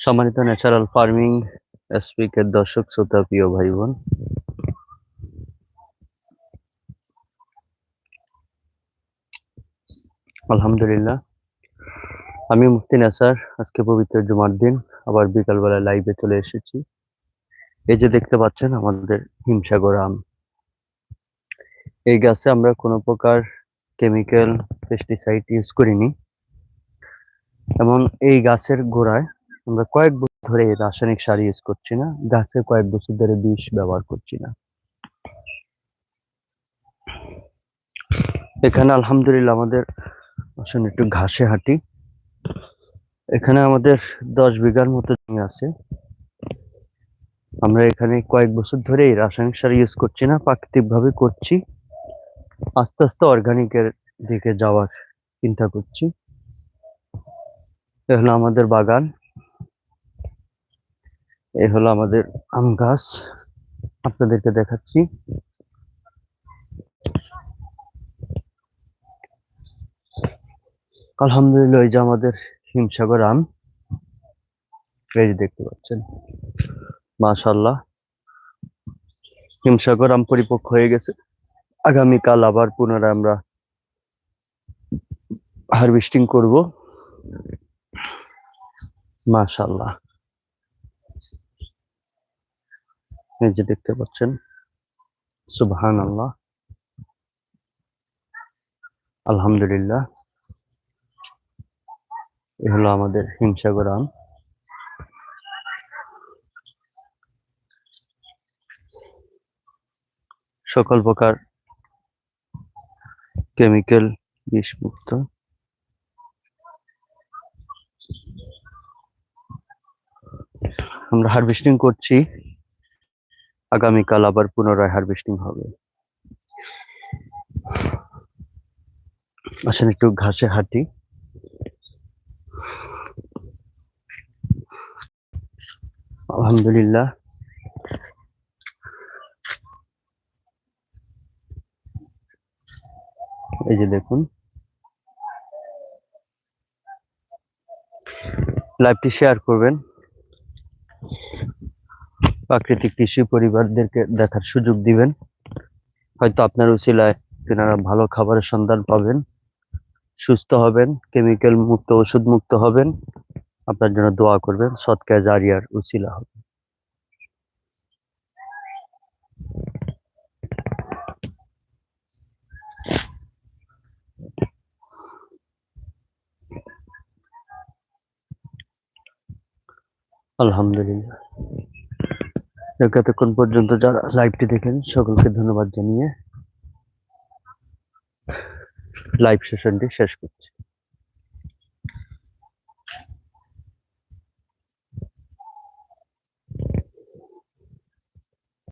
সম্মানিত natural farming এসপিকের দর্শক, শ্রোতা, প্রিয় ভাই বোন আলহামদুলিল্লাহ। আমি মুফতি নাসার, আজকে পবিত্র জুমার দিন, আবার বিকালবেলা লাইভে চলে এসেছি। এই যে দেখতে পাচ্ছেন, আমাদের হিমসাগর আম। এই গাছে আমরা কোনো প্রকার কেমিক্যাল পেস্টিসাইড ইউজ করিনি। এমন এই গাছের গোড়ায় আমরা কয়েক বছর ধরে রাসায়নিক সার ইউজ করছি না, গাছে কয়েক বছর ধরে বিষ ব্যবহার করছি না। এখানে আলহামদুলিল্লাহ আমাদের আসলে একটু ঘাসে হাঁটি। এখানে আমাদের দশ বিঘার মতো জমি আছে। আমরা এখানে কয়েক বছর ধরে রাসায়নিক সার ইউজ করছি না প্রাকৃতিক ভাবে করছি। আস্তে আস্তে অর্গানিকের দিকে যাওয়ার চিন্তা করছি। এ হলো আমাদের বাগান। এ হলো আমাদের আম গাছ। আপনাদেরকে দেখাচ্ছি। আলহামদুলিল্লাহ, এই যে আমাদের হিমসাগর আম। এই যে দেখতে পাচ্ছেন। মাশাল্লাহ হিমসাগর আম পরিপক্ক হয়ে গেছে। আগামীকাল আবার পুনরায় আমরা হারভেস্টিং করব। মাশাল্লাহ এই যে দেখতে পাচ্ছেন সুবহান আল্লাহ আলহামদুলিল্লাহ। এ হলো আমাদের হিমসাগর আম সকল প্রকার কেমিক্যাল বিষমুক্ত। আমরা হারভেস্টিং করছি। আগামীকাল আবার পুনরায় হারভেস্টিং হবে। আসেন একটু ঘাসে হাঁটি। আলহামদুলিল্লাহ। এই যে দেখুন। লাইভটি শেয়ার করবেন। প্রাকৃতিক কৃষি পরিবারদেরকে দেখার সুযোগ দিবেন। হয়তো আপনার উচিলায় তেনারা ভালো খাবারের সন্ধান পাবেন, সুস্থ হবেন কেমিক্যাল মুক্ত, ওষুধ মুক্ত হবেন। আপনার জন্য দোয়া করবেন সৎকা জারিয়ার উচিলা হবে। আলহামদুলিল্লাহ। এতক্ষণ পর্যন্ত যারা লাইভটি দেখেন সকলকে ধন্যবাদ জানিয়ে লাইভ সেশনটি শেষ করছি।